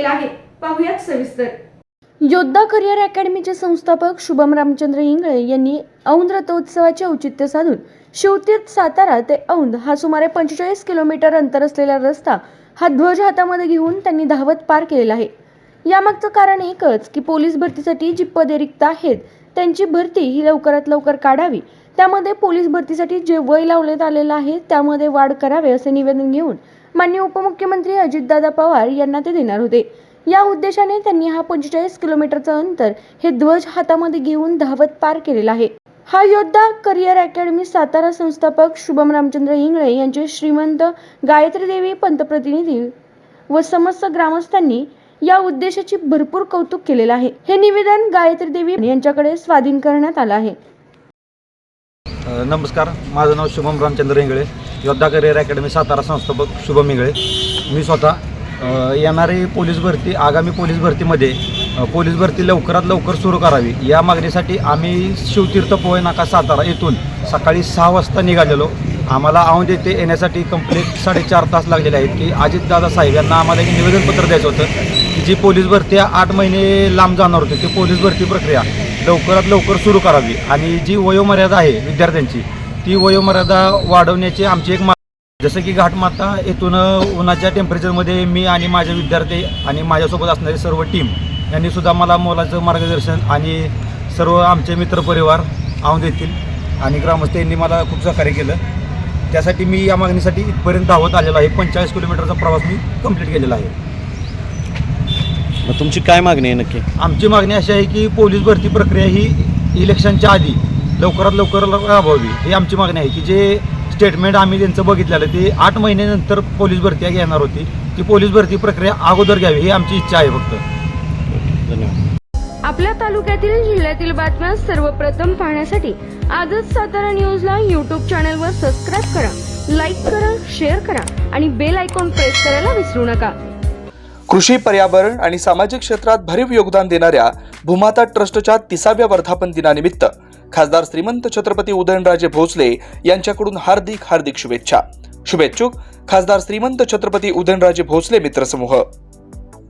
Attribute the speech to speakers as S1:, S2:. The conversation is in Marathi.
S1: केलेला आहे. पाहुयात सविस्तर. योद्धा करिअर अकॅडमीचे संस्थापक शुभम रामचंद्र इंगळे यांनी औंध रथोत्सवाचे औचित्य साधून शिवतीर्थ सातारा ते औंध हा सुमारे पंचेचाळीस किलोमीटर अंतर असलेला रस्ता हा ध्वज हातामध्ये घेऊन त्यांनी धावत पार केलेला आहे. यामागचं कारण एकच की पोलीस भरतीसाठी जी पदे रिक्त आहेत त्यांची भरती ही लवकरात लवकर काढावी. त्यामध्ये पोलीस भरतीसाठी जे वय लावण्यात आलेलं आहे त्यामध्ये वाढ करावे असे निवेदन घेऊन मान्य उपमुख्यमंत्री अजितदादा पवार यांना ते देणार होते. या उद्देशाने त्यांनी हा पंचेचाळीस किलोमीटरचं अंतर हे ध्वज हातामध्ये घेऊन धावत पार केलेला आहे. हा योद्धा करिअर अकॅडमी सातारा संस्थापक शुभम रामचंद्र इंगळे यांचे श्रीमंत गायत्री देवी पंतप्रतिनिधी व समस्त ग्रामस्थांनी या उद्देशाची भरपूर कौतुक केलेलं आहे. हे निवेदन गायत्री देवी यांच्याकडे स्वाधीन करण्यात आलं आहे.
S2: नमस्कार. माझं नाव शुभम रामचंद्र इंगळे. योद्धा करिअर अकॅडमी सातारा संस्थापक शुभम इंगळे. मी स्वतः अ, येणारी पोलीस भरती आगामी पोलीस भरतीमध्ये पोलीस भरती लवकरात लवकर सुरू करावी. या मागणीसाठी आम्ही शिवतीर्थ पोहे नाका सातारा येथून सकाळी सहा वाजता निघालेलो. आम्हाला औंध येथे येण्यासाठी कंप्लीट साडेचार तास लागलेले आहेत की अजितदादा साहेब यांना आम्हाला एक निवेदनपत्र द्यायचं होतं. जी पोलीस भरती आठ महिने लांब जाणार होती ती पोलीस भरती प्रक्रिया लवकरात लवकर सुरू करावी. आणि जी वयोमर्यादा आहे विद्यार्थ्यांची ती वयोमर्यादा वाढवण्याची आमची एक जसं की घाटमाता येथून उन्हाच्या टेम्परेचरमध्ये मी आणि माझे विद्यार्थी आणि माझ्यासोबत असणारी सर्व टीम यांनी सुद्धा मला मोलाचं मार्गदर्शन आणि सर्व आमचे मित्रपरिवार आऊन देतील. आणि ग्रामस्थ यांनी मला खूप सहकार्य केलं. त्यासाठी मी या मागणीसाठी इथपर्यंत धावत आलेलो आहे. पंचेचाळीस किलोमीटरचा प्रवास मी कंप्लीट केलेला आहे.
S3: मग तुमची काय मागणी आहे नक्की?
S2: आमची मागणी अशी आहे की पोलीस भरती प्रक्रिया ही इलेक्शनच्या आधी लवकरात लवकर राबवावी. ही आमची मागणी आहे की जे स्टेटमेंट आम्ही त्यांचं बघितलेलं ते आठ महिन्यानंतर पोलीस भरती घेणार होती. ती पोलीस भरती प्रक्रिया अगोदर घ्यावी ही आमची इच्छा आहे फक्त.
S3: धन्यवाद.
S1: आपल्या तालुक्यातील जिल्ह्यातील बातम्या सर्वप्रथम पाहण्यासाठी आजच सातारा न्यूजला यूट्यूब चॅनलवर सबस्क्राईब करा लाईक करा शेअर करा आणि बेल आयकॉन प्रेस करायला विसरू नका.
S4: कृषी पर्यावरण आणि सामाजिक क्षेत्रात भरीव योगदान देणाऱ्या भूमाता ट्रस्टच्या तिसाव्या वर्धापन दिनानिमित्त खासदार श्रीमंत छत्रपती उदयनराजे भोसले यांच्याकडून हार्दिक हार्दिक शुभेच्छा. शुभेच्छुक खासदार श्रीमंत छत्रपती उदयनराजे भोसले मित्रसमूह.